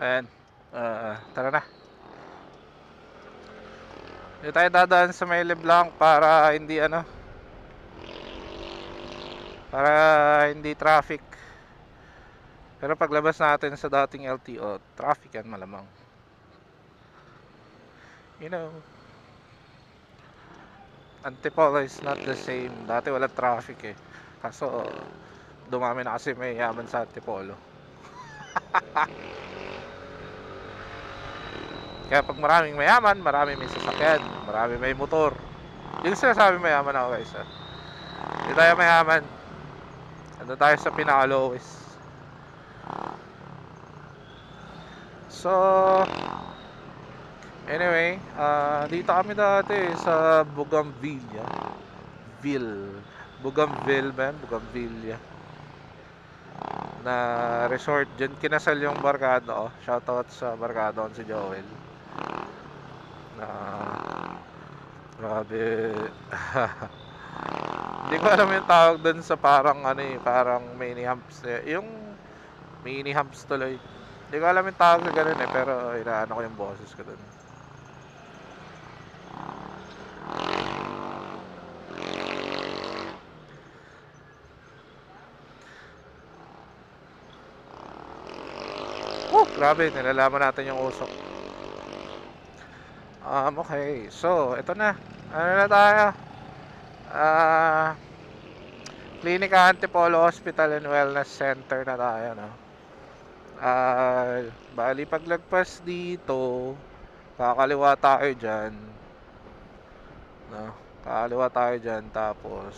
Ayan. Ah, tara na. Hindi tayo dadaan sa may Leblanc para hindi ano. Para hindi traffic. Pero paglabas natin sa dating LTO, traffic yan malamang. You know. Antipolo is not the same. Dati wala traffic eh. Kaso, dumami na kasi may yaman sa Antipolo. Kaya pag maraming mayaman, marami may sasakyan, marami may motor. Yung sinasabi mayaman ako guys. ah. Hindi tayo mayaman. Ano tayo sa pinaka-lowest. So, anyway, ah dito kami dati sa Bougainvillea. Ville. Bougainville ba yan? Bougainvillea. Na resort dyan. Kinasal yung barkado. Shoutout sa barkado si Joel. Na grabe. Hindi ko alam yung tawag doon sa parang ano eh, parang mini humps. Yung mini humps tuloy. Hindi ko alam yung tawag sa ganun eh, pero inaano ko yung boses ko doon. Oh, grabe, nilalaman natin yung usok. Um, okay, so, ito na. Ano na tayo? Ah, Clinica Antipolo Hospital and Wellness Center na tayo, no? Ah, bali paglagpas dito, kakaliwa tayo dyan. No? Kakaliwa tayo dyan, tapos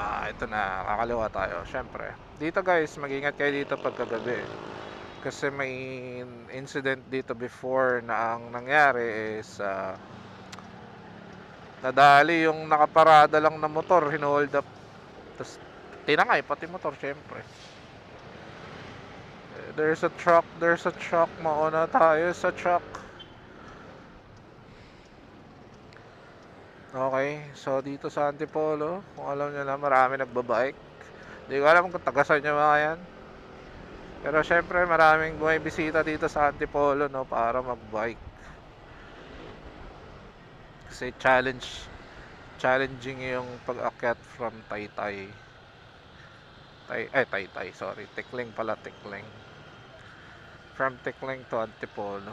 Ah, ito na, kakaliwa tayo, syempre. Dito guys, mag-ingat kayo dito pagkagabi. Kasi may incident dito before na ang nangyari is ah, nadali yung nakaparada lang na motor, hinuhold up. Tapos tinangay, pati motor syempre. There's a truck, there's a truck, mauna tayo sa truck. Okay, so dito sa Antipolo, kung alam nyo na marami nagbabike. Hindi ko alam kung tagasan nyo mga yan. Pero syempre maraming bumibisita dito sa Antipolo no, para magbike. Kasi challenge, challenging yung pag-akyat from Taytay. Tay, eh, Taytay, sorry. Tikling pala, Tikling. From Tikling to Antipolo.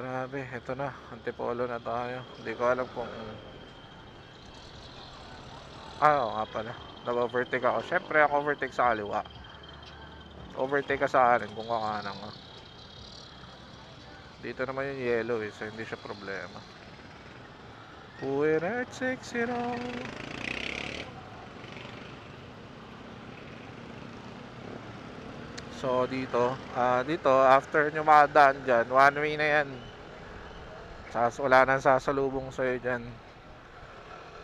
Grabe, eto na. Antipolo na tayo. Hindi ko alam kung... Ah, oo nga pala. Nag-overtake ako. Siyempre, ako overtake sa kaliwa. Overtake ka sa akin kung kakanan ka. Dito naman yung yellow eh, so hindi siya problema. Winner takes it all. So dito, ah dito after nyo makadaan dyan, one way na yan. Sas wala nang sasalubong sa'yo dyan.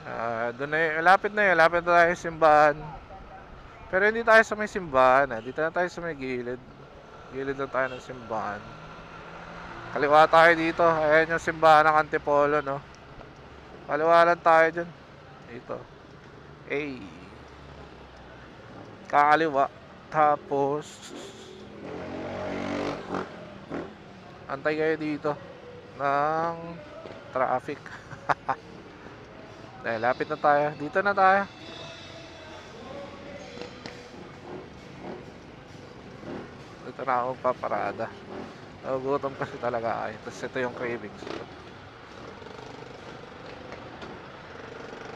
Ah, doon na yun, lapit na yun, lapit na tayo simbahan. Pero hindi tayo sa may simbahan, ah. dito na tayo sa may gilid. Gilid na tayo ng simbahan. Kaliwa tayo dito, ayan yung simbahan ng Antipolo, no. Kaliwa lang tayo dyan. Dito. Ay. Kakaliwa. Tapos, antay kayo dito ng traffic. Dahil lapit na tayo. Dito na tayo. Dito na ako paparada. Nagugutom kasi talaga ay. Tapos ito yung cravings. ko.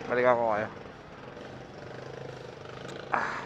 Balikan ko kayo. Ah.